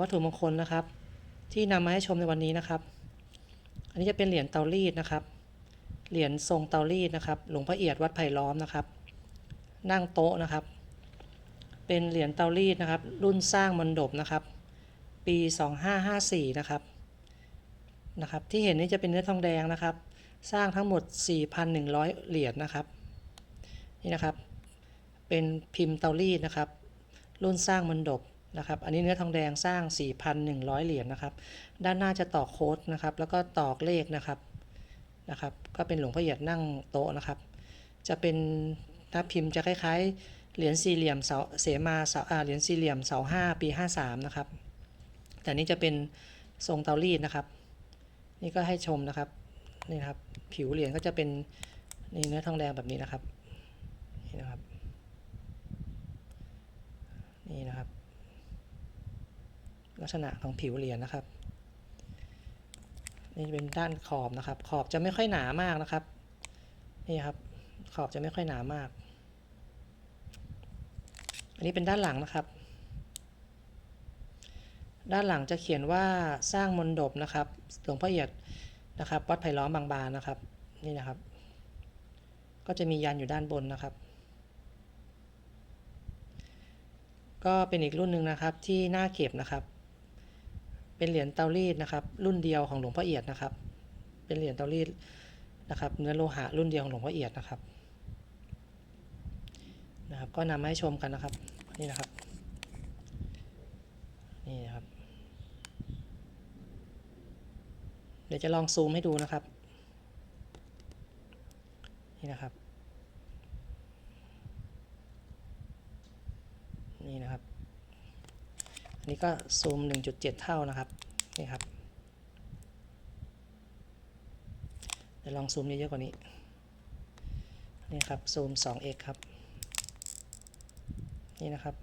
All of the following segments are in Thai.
วัตถุมงคลนะครับ ที่นำมาให้ชมในวันนี้นะครับ อันนี้จะเป็นเหรียญเตารีดนะครับ เหรียญทรงเตารีดนะครับ หลวงพ่อเอียดวัดไผ่ล้อมนะครับ นั่งโต๊ะนะครับ เป็นเหรียญเตารีดนะครับ รุ่นสร้างมนดบนะครับ ปี 2554 นะครับ นะครับ ที่เห็นนี่จะเป็นเนื้อทองแดงนะครับ สร้างทั้งหมด 4,100 เหรียญนะครับ นี่นะครับ เป็นพิมพ์เตารีดนะครับ รุ่นสร้างมนดบ นะครับ อันนี้เนื้อทองแดงสร้าง 4,100 เหรียญนะครับ ด้านหน้าจะตอกโค้ดนะครับ แล้วก็ตอกเลขนะครับนะครับ ก็เป็นหลวงพ่อเอียดนั่งโต๊ะนะครับ จะเป็นหน้าพิมพ์จะคล้ายๆเหรียญสี่เหลี่ยมเสาเสมาเสาอ่าเหรียญสี่เหลี่ยมเสาห้าปี53นะครับ แต่นี่จะเป็นทรงเตารีดนะครับ นี่ก็ให้ชมนะครับนี่นะครับผิวเหรียญก็จะเป็นนี่เนื้อทองแดงแบบนี้นะครับนี่นะครับนี่นะครับ ลักษณะของผิวเหรียญนะครับ นี่เป็นด้านขอบนะครับ ขอบจะไม่ค่อยหนามากนะครับ นี่ครับ ขอบจะไม่ค่อยหนามาก อันนี้เป็นด้านหลังนะครับ ด้านหลังจะเขียนว่าสร้างมนดบนะครับหลวงพ่อเอียดนะครับวัดไผ่ล้อมบางบานนะครับ นี่นะครับ ก็จะมียันอยู่ด้านบนนะครับก็เป็นอีกรุ่นหนึ่งนะครับที่น่าเก็บนะครับ เป็นเหรียญเตารีดนะครับ รุ่นเดียวของหลวงพ่อเอียดนะครับ เป็นเหรียญเตารีดนะครับ เนื้อโลหะรุ่นเดียวของหลวงพ่อเอียดนะครับนะครับ ก็นำมาให้ชมกันนะครับ นี่นะครับ นี่นะครับ เดี๋ยวจะลองซูมให้ดูนะครับ นี่นะครับ นี่นะครับ นนี้ก็ซูม 1.7 เท่านะครับ นี่ครับเดี๋ยวลองซูมเยอะๆกว่านี้ นี่ครับซูม 2x ครับ นี่นะครับ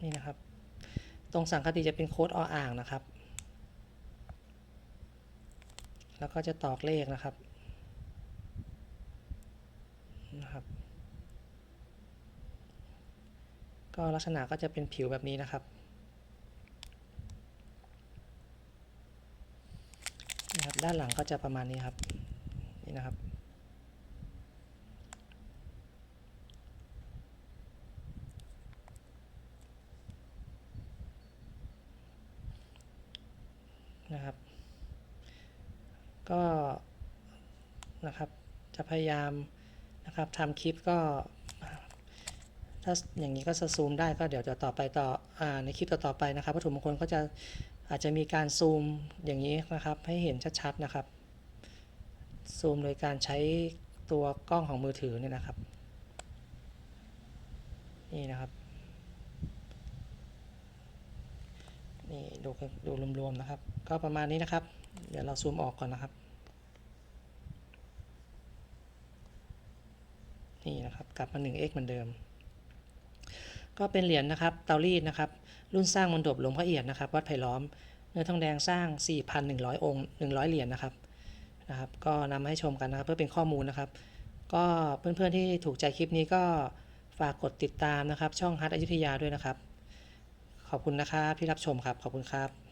นี่นะครับ ตรงสังคติจะเป็นโค้ดออ่างนะครับ แล้วก็จะตอกเลขนะครับ ก็ลักษณะก็จะเป็นผิวแบบนี้นะครับนะครับ ด้านหลังก็จะประมาณนี้ครับ นี่นะครับ นะครับ ก็นะครับ จะพยายามนะครับทำคลิปก็ ถ้าอย่างนี้ก็จะซูมได้ก็เดี๋ยวจะต่อไปต่ออในคลิปต่อๆไปนะครับวัตถุมงคลก็จะอาจจะมีการซูมอย่างนี้นะครับ ให้เห็นชัดๆนะครับ ซูมโดยการใช้ตัวกล้องของมือถือเนี่ยนะครับ นี่นะครับนี่ดูดูรวมๆนะครับ ก็ประมาณนี้นะครับ เดี๋ยวเราซูมออกก่อนนะครับ นี่นะครับ กลับมา 1x เหมือนเดิม ก็เป็นเหรียญนะครับเตารีดนะครับ รุ่นสร้างมณฑปหลวงพ่อเอียดนะครับ วัดไผ่ล้อม เนื้อทองแดงสร้าง 4,100 องค์ 100 เหรียญนะครับนะครับ ก็นำมาให้ชมกันนะครับ เพื่อเป็นข้อมูลนะครับ ก็เพื่อนๆที่ถูกใจคลิปนี้ก็ฝากกดติดตามนะครับ ช่องฮัทอยุธยาด้วยนะครับ ขอบคุณนะครับที่รับชมครับขอบคุณครับ